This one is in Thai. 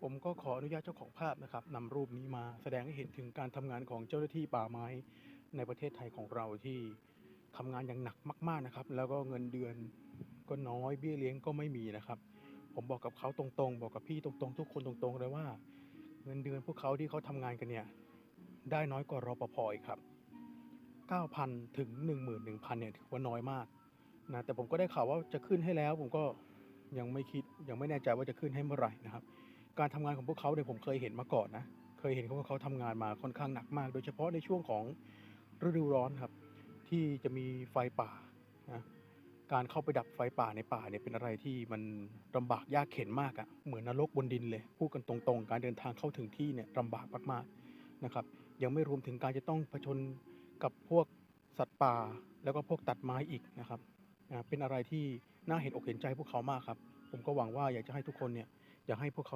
ผมก็ขออนุญาตเจ้าของภาพนะครับนำรูปนี้มาแสดงให้เห็นถึงการทำงานของเจ้าหน้าที่ป่าไม้ในประเทศไทยของเราที่ทำงานอย่างหนักมาก ๆนะครับ แล้วก็เงินเดือนก็น้อยเบี้ยเลี้ยงก็ไม่มีนะครับ ผมบอกกับเขาตรงๆ บอกกับพี่ตรงๆ ทุกคนตรงๆเลยว่า เงินเดือนพวกเขาที่เขาทำงานกันเนี่ยได้น้อยกว่ารปภอีกครับ 9,000 ถึง 11,000 เนี่ยถือว่าน้อยมากนะแต่ผมก็ได้ข่าวว่าจะขึ้นให้แล้ว ผมก็ยังไม่คิดยังไม่แน่ใจว่าจะขึ้นให้เมื่อไหร่นะครับ การทำงานของพวกเขาเนี่ยผมเคยเห็นมาก่อนนะ เคยเห็นเขาว่าเขาทำงานมาค่อนข้างหนักมาก โดยเฉพาะในช่วงของฤดูร้อนครับ ที่จะมีไฟป่านะการเข้าไปดับไฟป่าในป่าเนี่ยเป็นอะไรที่มันลำบากยากเข็นมากอะ่ะเหมือนนรกบนดินเลยพูดกันตรงๆ การเดินทางเข้าถึงที่เนี่ยลำบากมากๆนะครับ ยังไม่รวมถึงการจะต้องผชนกับพวกสัตว์ป่า แล้วก็พวกตัดไม้อีกนะครับเป็นอะไรที่น่าเห็นอกเห็นใจพวกเขามากครับ ผมก็หวังว่าอยากจะให้ทุกคนเนี่ยอยากให้พวกเขา